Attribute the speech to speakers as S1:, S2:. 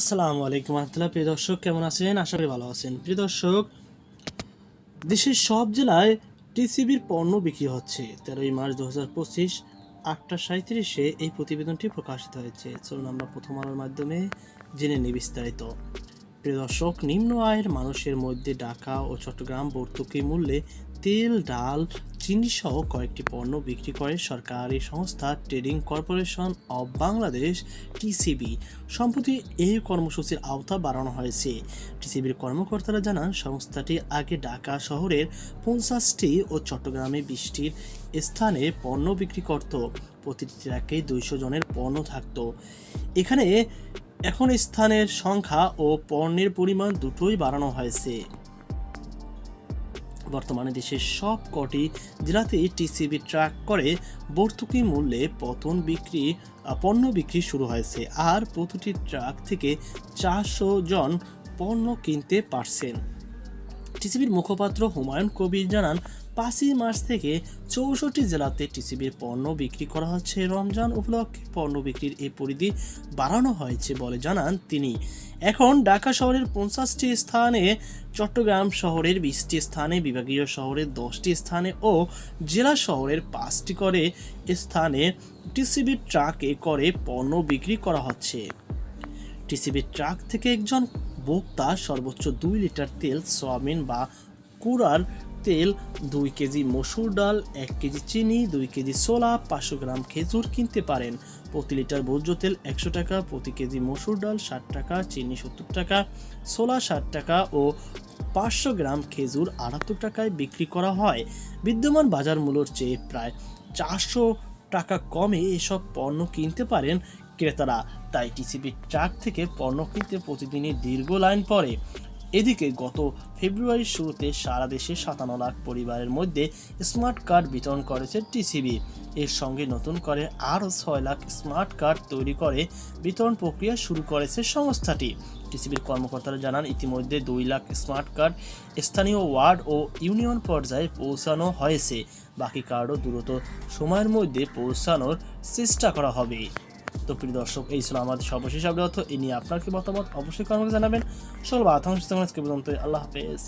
S1: আসসালামু আলাইকুম রহমতুল্লাহ। প্রিয় দর্শক, কেমন আছেন? আশা করি ভালো আছেন। প্রিয় দর্শক, দেশের সব জেলায় টিসিবির পণ্য বিক্রি হচ্ছে। তেরোই মার্চ দু হাজার পঁচিশ, আটটা সাঁত্রিশে এই প্রতিবেদনটি প্রকাশিত হয়েছে। চলুন আমরা প্রথম আলোর মাধ্যমে জেনে নিই বিস্তারিত। প্রিয় দর্শক, নিম্ন আয়ের মানুষের মধ্যে ঢাকা ও চট্টগ্রাম ভর্তুকি মূল্যে তেল, ডাল চিনি সহ কয়েকটি পণ্য বিক্রি করে সরকারি সংস্থা trading corporation of Bangladesh, TCB. সম্প্রতি এই কর্মসূচির আওতা বাড়ানো হয়েছে। টিসিবির কর্মকর্তারা জানান, সংস্থাটি আগে ঢাকা শহরের পঞ্চাশটি ও চট্টগ্রামে বিশটির স্থানে পণ্য বিক্রি করত। প্রতিটি ট্রাকে দুইশো জনের পণ্য থাকতো। এখানে এখন স্থানের সংখ্যা ও পণ্যের পরিমাণ দুটোই বাড়ানো হয়েছে। বর্তমানে দেশের সব কটি জেলাতে টিসিবি ট্রাক করে ভর্তুকি মূল্যে পতন বিক্রি পণ্য বিক্রি শুরু হয়েছে আর প্রতিটি ট্রাক থেকে চারশো জন পণ্য কিনতে পারছেন। টিসিবির মুখপাত্র হুমায়ুন কবির জানান পাঁচই মার্চ থেকে চৌষট্টি জেলাতে টিসিবির পণ্য বিক্রি করা হচ্ছে। রমজান উপলক্ষে পণ্য বিক্রির এই পরিধি বাড়ানো হয়েছে বলে জানান তিনি। এখন ঢাকা শহরের পঞ্চাশটি স্থানে, চট্টগ্রাম শহরের বিশটি স্থানে, বিভাগীয় শহরের দশটি স্থানে ও জেলা শহরের পাঁচটি করে স্থানে টিসিবির ট্রাকে করে পণ্য বিক্রি করা হচ্ছে। টিসিবি ট্রাক থেকে একজন ভোক্তা সর্বোচ্চ দুই লিটার তেল, সয়াবিন বা কুড়ার তেল, দুই কেজি মসুর ডাল, এক কেজি চিনি, দুই কেজি সোলা পাঁচশো গ্রাম খেজুর কিনতে পারেন। প্রতি লিটার ভোজ্য তেল একশো টাকা, প্রতি কেজি মসুর ডাল ষাট টাকা, চিনি সত্তর টাকা সোলা ষাট টাকা ও পাঁচশো গ্রাম খেজুর আটাত্তর টাকায় বিক্রি করা হয়। বিদ্যমান বাজার মূল্যর চেয়ে প্রায় চারশো টাকা কমে এসব পণ্য কিনতে পারেন ক্রেতারা। তাই টিসিবি ট্রাক থেকে পণ্য কিনতে প্রতিদিনই দীর্ঘ লাইন পড়ে। এদিকে গত ফেব্রুয়ারির শুরুতে সারা দেশে সাতান্ন লাখ পরিবারের মধ্যে স্মার্ট কার্ড বিতরণ করেছে টিসিবি। এর সঙ্গে নতুন করে আরও ছয় লাখ স্মার্ট কার্ড তৈরি করে বিতরণ প্রক্রিয়া শুরু করেছে সংস্থাটি। টিসিবির কর্মকর্তারা জানান, ইতিমধ্যে দুই লাখ স্মার্ট কার্ড স্থানীয় ওয়ার্ড ও ইউনিয়ন পর্যায়ে পৌঁছানো হয়েছে। বাকি কার্ডও দ্রুত সময়ের মধ্যে পৌঁছানোর চেষ্টা করা হবে। তো প্রিয় দর্শক, এই ছিল আমাদের সর্বশেষ আপডেট। এ নিয়ে আপনার কি মতামত? অবশ্যই কর্মকে জানাবেন। সকল পর্যন্ত আল্লাহ হাফেজ।